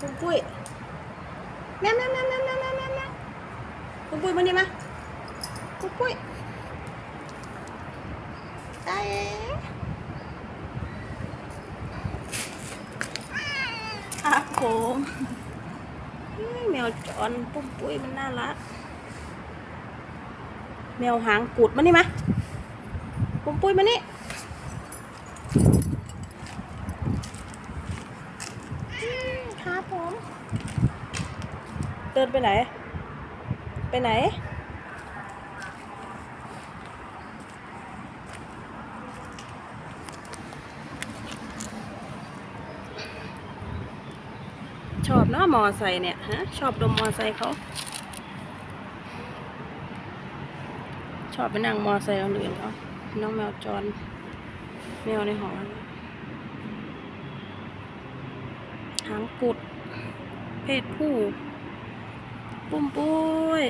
ปุ้มปุ้ยแม่แม่แม่แม่แม่แม่แม่แม่ปุ้มปุ้ยมานี่มาปุ้มปุ้ยตายอาโขมแมวจอรปุ้มปุ้ยมันน่ารัก แมวหางกุดมานี่มาปุ้มปุ้ยมานี่อืม ครับผม เดินไปไหน ไปไหน ชอบเนาะมอไซค์เนี่ยฮะชอบดมมอไซค์เขา ชอบไปนั่งมอไซค์คนอื่นเขาน้องแมวจร แมวในหอหางกุด เพศผู้ ปุ้มปุ้ย